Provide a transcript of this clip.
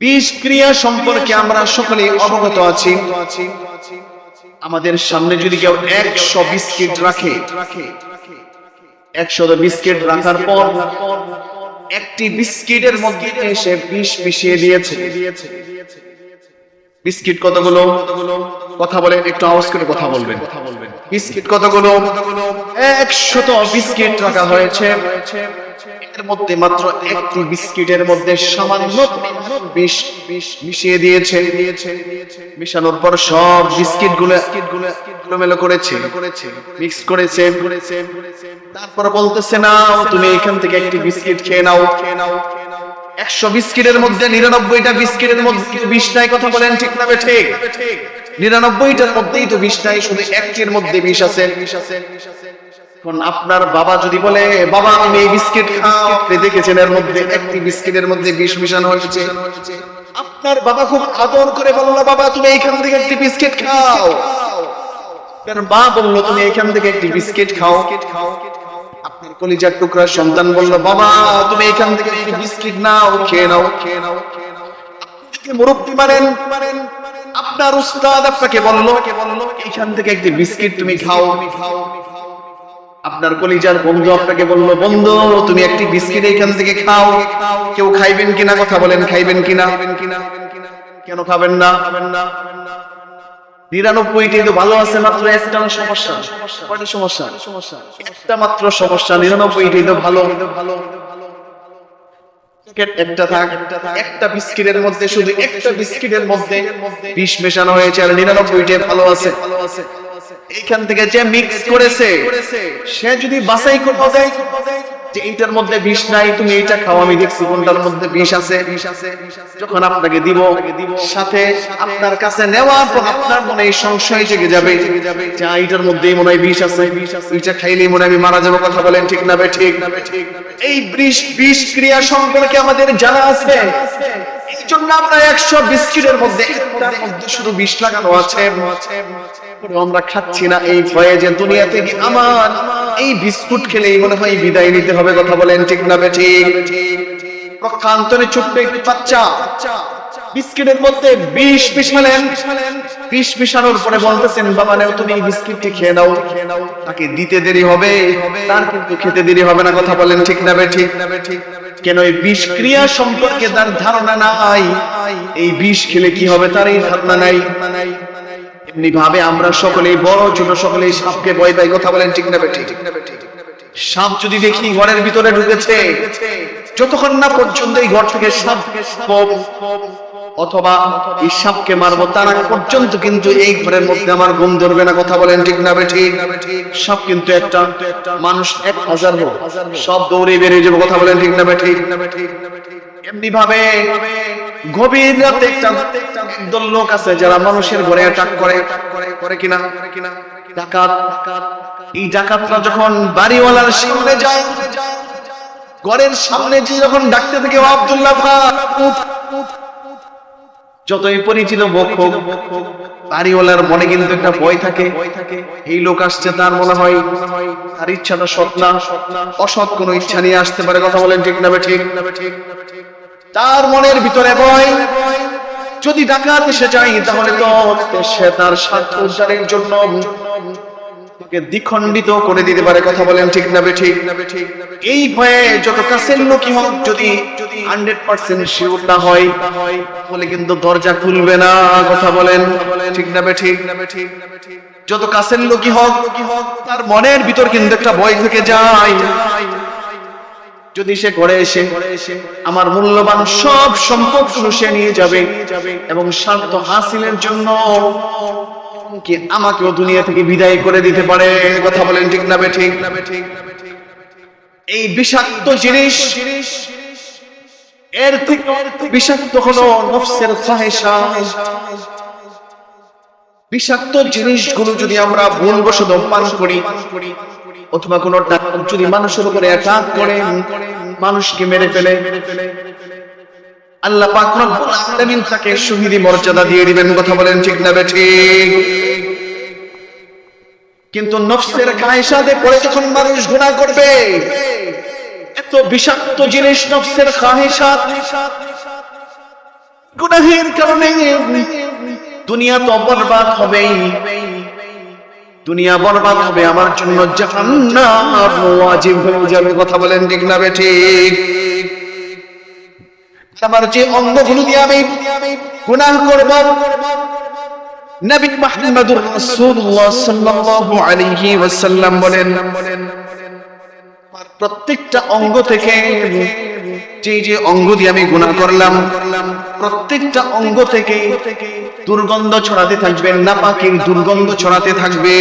বিষ ক্রিয়া সম্পর্কে আমরা সকলে অবগত আছি। আমাদের সামনে যদি কেউ একশো বিস্কিট রাখে, একশো বিস্কিট রাখার পর একটি বিস্কিটের মধ্যে সে বিষ মিশিয়ে দিয়েছে। বিস্কিট কতগুলো? কথা বলেন একটু আওয়াজ করে কথা বলবেন। বিস্কিট কতগুলো? একশত বিস্কিট রাখা হয়েছে। এর মধ্যে মাত্র একটি বিস্কিটের মধ্যে সামান্য বিষ বিষ মিশিয়ে দিয়েছে। মিশানোর পর সব বিস্কিটগুলো এলোমেলো করেছে, মিক্স করেছে। তারপর বলতেছে না তুমি এখান থেকে একটি বিস্কিট খেয়ে নাও। খেয়ে নাও একশো বিস্কিটের মধ্যে নিরানব্বইটা বিস্কিটের মধ্যে বিষ নাই, কথা বলেন ঠিক না ঠিক নিরানব্বইটার মধ্যেই তো বিষ নাই, শুধু একটির মধ্যে বিষ আছে। এখন আপনার বাবা যদি বলে, বাবা আমি এই বিস্কিট খাও। আপনি দেখেছেন এর মধ্যে একটি বিস্কিটের মধ্যে বিষ মিশানো হয়েছে। আপনার বাবা খুব আদর করে বলল, বাবা, তুমি এইখান থেকে একটি বিস্কিট খাও। আপনার মা বলল, তুমি এখান থেকে একটি বিস্কিট খাও। আপনার কলিজার টুকরা সন্তান বলল, বাবা, তুমি এখান থেকে একটি বিস্কিট নাও, খেয়ে নাও। খেয়ে নাও মুরব্বী মানেন মানেন আপনার উস্তাদ আপনাকে বলল, এইখান থেকে একটি বিস্কিট তুমি খাও খাও। আপনার কলিজার বন্ধু আপনাকে বলল, বন্ধু, তুমি একটি বিস্কিট এইখান থেকে খাও। কেউ খাইবেন কিনা, কথা বলেন, খাইবেন কিনা? কেন খাবেন না? খাবেন না নিরানব্বইটি ভালো আছে, মাত্র একটা সমস্যা। কয়টা সমস্যা? একটা মাত্র সমস্যা, নিরানব্বইটি তো ভালো। ভালো একটা থাক। একটা বিস্কিটের মধ্যে, শুধু একটা বিস্কিটের মধ্যে বিষ মেশানো হয়েছে, আর নিরানব্বইটি ভালো আছে ভালো আছে। এইখান থেকে যে মিক্স করেছে, সে যদি বাছাই করতে দেয় যে এইটার মধ্যে বিষ নাই, তুমি এইটা খাও, আমি দেখছি কোনটার মধ্যে বিষ আছে। যখন আপনাকে দিব, সাথে আপনার কাছে নেওয়ার পর আপনার মনে এই সংশয় জেগে যাবে যে এইটার মধ্যেই মনে হয় বিষ আছে। এইটা খাইলেই মনে আমি মারা যাব, কথা বলেন ঠিক না বে ঠিক? এই বিষ বিষ ক্রিয়া সম্পর্কে আমাদের জানা আছে। জন্য আমরা একশো বিস্কিটের মধ্যে শুধু বিষ লাগানো আছে। আমরা খাচ্ছি না, এই ভয়ে যে আমার এই বিস্কুট মনে হয় বিদায় নিতে হবে কথা বলেন, ঠিক না বাচ্চা। বিস্কিটের মধ্যে বিষ মিশালেন। বিষ মিশানোর পরে বলতেছেন, বাবা, নেও তুমি বিস্কিটটি খেয়ে নাও। তাকে দিতে দেরি হবে। তার কিন্তু খেতে দেরি হবে না, কথা বলেন, ঠিক না ঠিক না ঠিক? কেন এই বিষ ক্রিয়া সম্পর্কে তার ধারণা নাই এই বিষ খেলে কি হবে তার এই ধারণা নাই? এমনি ভাবে আমরা সকলেই বড়, ছোট সকলেই সাপকে ভয় পাই, কথা বলেন ঠিক না বেঠিক? সাপ যদি দেখি ঘরের ভিতরে ঢুকেছে, যতক্ষণ না পর্যন্ত এই ঘর থেকে সাপ অথবা এই সাপকে মারবো, তার আগ পর্যন্ত কিন্তু এই ঘরের মধ্যে আমার ঘুম ধরবে না, কথা বলেন ঠিক না বে ঠিক সাপ কিন্তু একটা মানুষ এক হাজার হোক, সব দৌড়ে বেরিয়ে যাবে, কথা বলেন ঠিক না বে ঠিক এমনি ভাবে গভীর রাতে একটা একদল লোক আছে যারা মানুষের ঘরে অ্যাটাক করে করে কিনা? ডাকাত। এই ডাকাতরা যখন বাড়িওয়ালার সামনে যায়, ঘরের সামনে যে যখন ডাকতে থাকে আব্দুল্লাহ। যতই পরিচিত মুখ হোক বাড়িওয়ালার মনে কিন্তু একটা ভয় থাকে। এই লোক আসছে, তার মনে হয় তার ইচ্ছাটা সৎ না, অসৎ কোনো ইচ্ছা নিয়ে আসতে পারে, কথা বলেন ঠিক না ঠিক তার মনের ভিতরে ভয়। যদি ডাকাত এসে যায়, তাহলে তো সে তার স্বার্থ উদ্ধারের জন্য দ্বিখণ্ডিত করে দিতে পারে কথা বলেন ঠিক না ঠিক? এই ভয়ে যত কাছের লোকই হোক যদি হান্ড্রেড পার্সেন্ট শিওর না হয়, তাহলে কিন্তু দরজা খুলবে না কথা বলেন ঠিক না ঠিক না ঠিক? যত কাছের লোকই হোক, তার মনের ভিতর কিন্তু একটা ভয় থেকে যায়। যদি সে ঘরে এসে আমার মূল্যবান সব সম্পদ সে নিয়ে যাবে এবং স্বার্থ হাসিলের জন্য কি আমাকেও দুনিয়া থেকে বিদায় করে দিতে পারে? কথা বলেন ঠিক না বে ঠিক না ঠিক এই বিষাক্ত জিনিস, এর থেকে বিষাক্ত হলো নফসের ফাহেসা বিষাক্ত জিনিসগুলো যদি আমরা ভুলবশত পান করি, অথবা কোনো ডাকাত যদি মানুষের উপরে অ্যাটাক করে, মানুষকে মেরে ফেলে, আল্লাহ পাক রব্বুল আলামিন তাকে শহীদি মর্যাদা দিয়ে দিবেন। কথা বলেন ঠিক না ঠিক কিন্তু নফসের খায়সাতে পড়ে যখন মানুষ গুনাহ করবে, এত বিষাক্ত জিনিস নফসের খাহেসাত গুনাহের কারণে দুনিয়া তো বরবাদ হবেই। দুনিয়া বরবাদ হবে, আমার জন্য জাহান্নাম ওয়াজিব হয়ে যাবে, কথা বলেন ঠিক না বে ঠিক? আমার যে অঙ্গগুলো দিয়ে আমি গুনাহ করব নবী মাহমুদুর রাসূলুল্লাহ সাল্লাল্লাহু আলাইহি ওয়াসাল্লাম বলেন প্রত্যেকটা অঙ্গ থেকে যে যে অঙ্গ দিয়ে আমি গুনাহ করলাম, প্রত্যেকটা অঙ্গ থেকে দুর্গন্ধ ছড়াতে থাকবে, নাপাকের দুর্গন্ধ ছড়াতে থাকবে।